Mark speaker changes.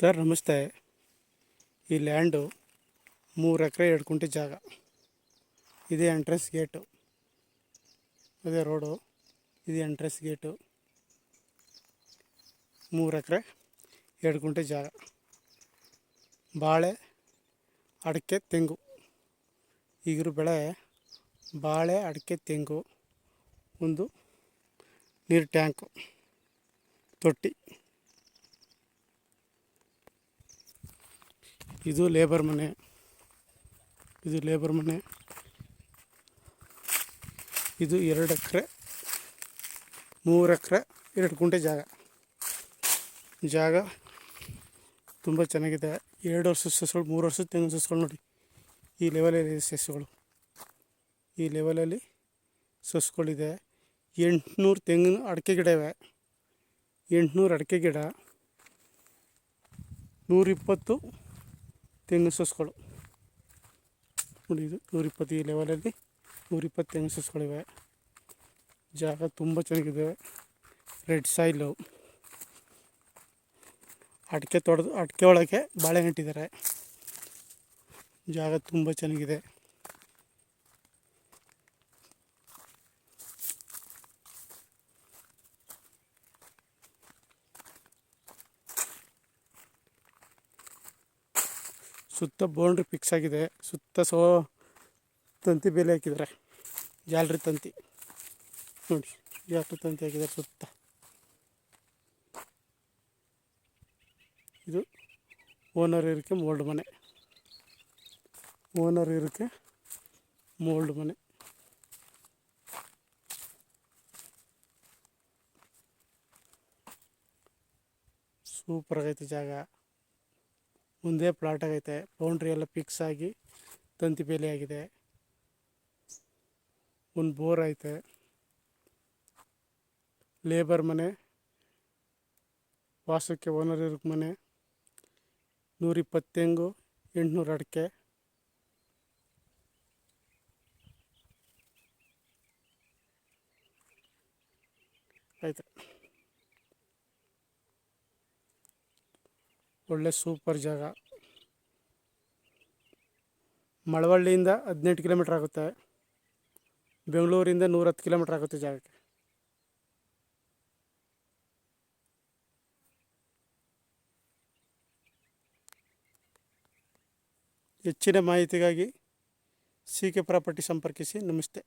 Speaker 1: Sir, ನಮಸ್ತೆ. ಈ land ಮೂರು ಎಕರೆ, ಎರಡು ಕುಂಟೆ ಜಾಗ. ಇದೆ ಎಂಟ್ರೆನ್ಸ್ ಗೇಟು ಅದೇ ರೋಡು ಇದೇ ಎಂಟ್ರೆನ್ಸ್ ಗೇಟು ಮೂರು ಎಕರೆ, ಎರಡು ಕುಂಟೆ ಜಾಗ. ಬಾಳೆ, ಅಡಿಕೆ, ತೆಂಗು. ಈಗಿರೋ ಬೆಳೆ ಬಾಳೆ, ಅಡಿಕೆ, ತೆಂಗು, ಒಂದು ನೀರು ಟ್ಯಾಂಕು, ತೊಟ್ಟಿ. ಇದು ಲೇಬರ್ ಮನೆ. ಇದು ಲೇಬರ್ ಮನೆ. ಇದು ಎರಡು ಎಕರೆ, ಮೂರು ಎಕರೆ, ಎರಡು ಗುಂಟೆ ಜಾಗ. ಜಾಗ ತುಂಬ ಚೆನ್ನಾಗಿದೆ. ಎರಡು ವರ್ಷದ ಸಸ್ಯಗಳು, ಮೂರು ವರ್ಷದ ತೆಂಗಿನ ಸಸ್ಯಗಳು ನೋಡಿ. ಈ ಲೆವೆಲಲ್ಲಿ ಸಸ್ಯಗಳು. ಈ ಲೆವೆಲಲ್ಲಿ ಸಸ್ಯಗಳಿದೆ. ಎಂಟುನೂರು ತೆಂಗಿನ ಅಡಿಕೆ ಗಿಡ ಇವೆ. ಎಂಟುನೂರು ಅಡಿಕೆ ಗಿಡ. ನೂರಿಪ್ಪತ್ತು ತೆಂಗಿನ ಸಸ್ಗಳು. ನೋಡಿ ಇದು ನೂರಿಪ್ಪತ್ತು ಈ ಲೆವೆಲಲ್ಲಿ ನೂರಿಪ್ಪತ್ತು ತೆಂಗಿನ ಸಸ್ಗಳಿವೆ ಜಾಗ ತುಂಬ ಚೆನ್ನಾಗಿದೆ. ರೆಡ್ ಸಾಯಿಲು ಅಡಿಕೆ ತೊಡೆದು ಅಡಿಕೆ ಒಳಗೆ ಬಾಳೆ ನೆಟ್ಟಿದ್ದಾರೆ ಜಾಗ ತುಂಬ ಚೆನ್ನಾಗಿದೆ. ಸುತ್ತ ಬೌಂಡ್ರಿ ಫಿಕ್ಸ್ ಆಗಿದೆ. ಸುತ್ತ ಸೋ ತಂತಿ ಬೇಲಿ ಹಾಕಿದ್ದಾರೆ. ಜಾಲರಿ ತಂತಿ. ನೋಡಿ ಜಾಲರಿ ತಂತಿ ಹಾಕಿದ್ದಾರೆ ಸುತ್ತ. ಇದು ಓನರ್ ಇರೋಕ್ಕೆ ಮೋಲ್ಡ್ ಮನೆ. ಓನರ್ ಇರೋಕ್ಕೆ ಮೋಲ್ಡ್ ಮನೆ. ಸೂಪರ್ ಆಗೈತೆ ಜಾಗ. ಮುಂದೆ ಪ್ಲಾಟ್ ಆಗೈತೆ ಬೌಂಡ್ರಿ ಎಲ್ಲ ಫಿಕ್ಸ್ ಆಗಿ ತಂತಿ ಬೇಲಿ ಆಗಿದೆ. ಒಂದು ಬೋರ್ ಐತೆ. ಲೇಬರ್ ಮನೆ. ವಾಸಕ್ಕೆ ಓನರ್ ಇರೋ ಮನೆ. ನೂರಿಪ್ಪತ್ತೆಂಗು ಎಂಟುನೂರು ಅಡಿಕೆ. ಆಯ್ತು. ಒಳ್ಳೆ ಸೂಪರ್ ಜಾಗ. ಮಳವಳ್ಳಿಯಿಂದ ಹದಿನೆಂಟು ಕಿಲೋಮೀಟ್ರ್ ಆಗುತ್ತೆ. ಬೆಂಗಳೂರಿಂದ ನೂರತ್ತು ಕಿಲೋಮೀಟ್ರ್ ಆಗುತ್ತೆ ಜಾಗಕ್ಕೆ. ಹೆಚ್ಚಿನ ಮಾಹಿತಿಗಾಗಿ ಸಿ ಕೆ ಪ್ರಾಪರ್ಟಿ ಸಂಪರ್ಕಿಸಿ. ನಮಸ್ತೆ.